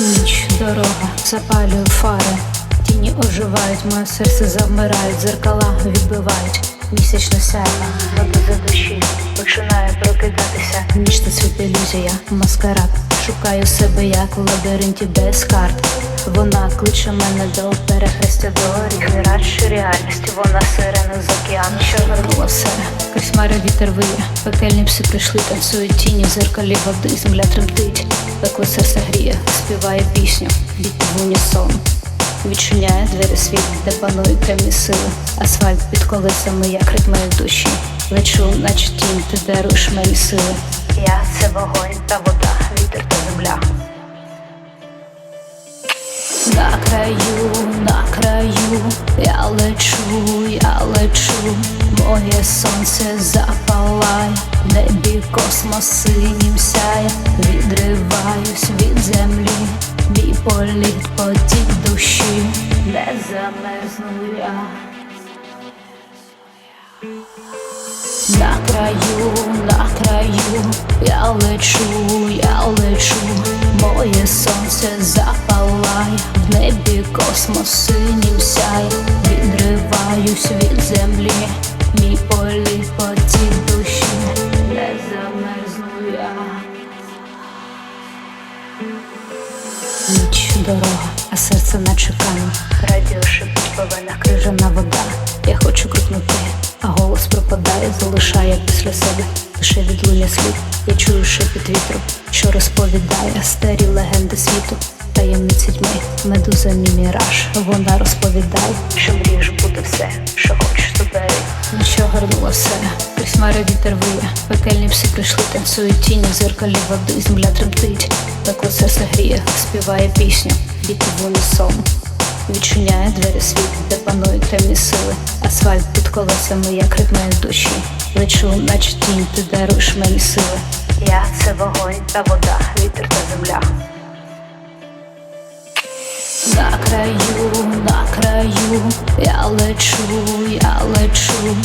Ніч, дорога, запалюю фари, тіні оживають, моє серце завмирають, зеркала відбивають, місячне сяйво, вода за душі, починає прокидатися. Ніч та світ ілюзія, маскарад. Шукаю себе, як у лабіринті без карт. Вона кличе мене до перехрестя доріг Не радше реальності, вона сирена з океану, що вернула все. Крізь хмари вітер виє, пекельні пси прийшли, танцюють тіні, зеркалі води, земля тремтить, пекло серце гріє, співає пісню, біть в унісон. Відчиняє двері світ, де панують темні сили. Асфальт під колесами, як ритми душі. Лечу, наче тінь, ти даруєш мені сили. Я це вогонь та вода, вітер та земля. На краю, на краю, я лечу, я лечу, моє сонце запалає, в небі космос синім сяє, відриваюсь від землі, мій політ потік душі, не замерзну я. На краю, на краю, я лечу, я лечу, моє сонце запалає, в небі космос синім сяє, відриваюсь від землі, мій політ потік душі, не замерзну я. Ніч дорога, а серце наче камінь Радіо шипить повена крижана вода. Я хочу крикнути, а голос пропадає, залишає після себе лише відлуння слід. Я чую шепіт вітру, що розповідає старі легенди світу, таємниці тьми, медуза мій міраж. Вона розповідає, що мрієш бути все, що хочеш то бери. Що горнуло все, хмари вітер виє, пекельні пси прийшли, танцюють тіні зеркалі води, земля тремтить, пекло серце гріє, співає пісню, діти в унісон. Відчиняє двері світ, де панують темні сили, асфальт під колесами, як ритми душі. Лечу, наче тінь, ти даруєш мені сили. Я це вогонь та вода, вітер та земля. На краю, на краю, я лечу, я лечу,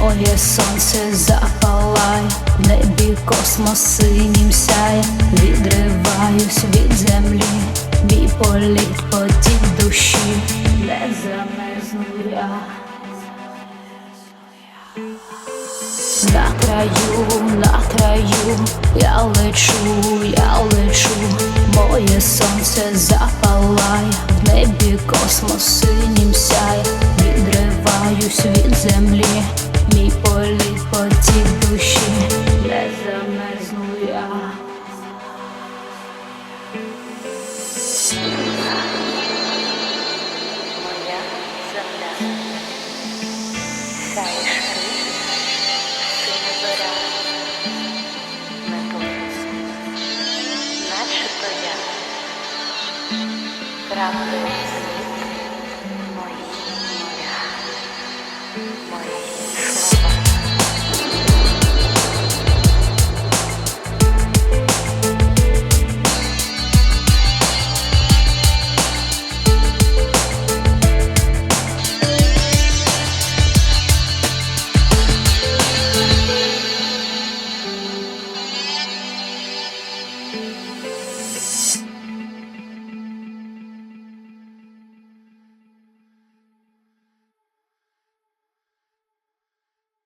моє сонце запалає, в небі космос синім сяє, відриваюсь від землі, мій політ потік душі, не замерзну я. На краю, на краю, я лечу, я лечу, моє сонце запалає, в небі космос синім сяє, відриваюсь від землі, мій політ потік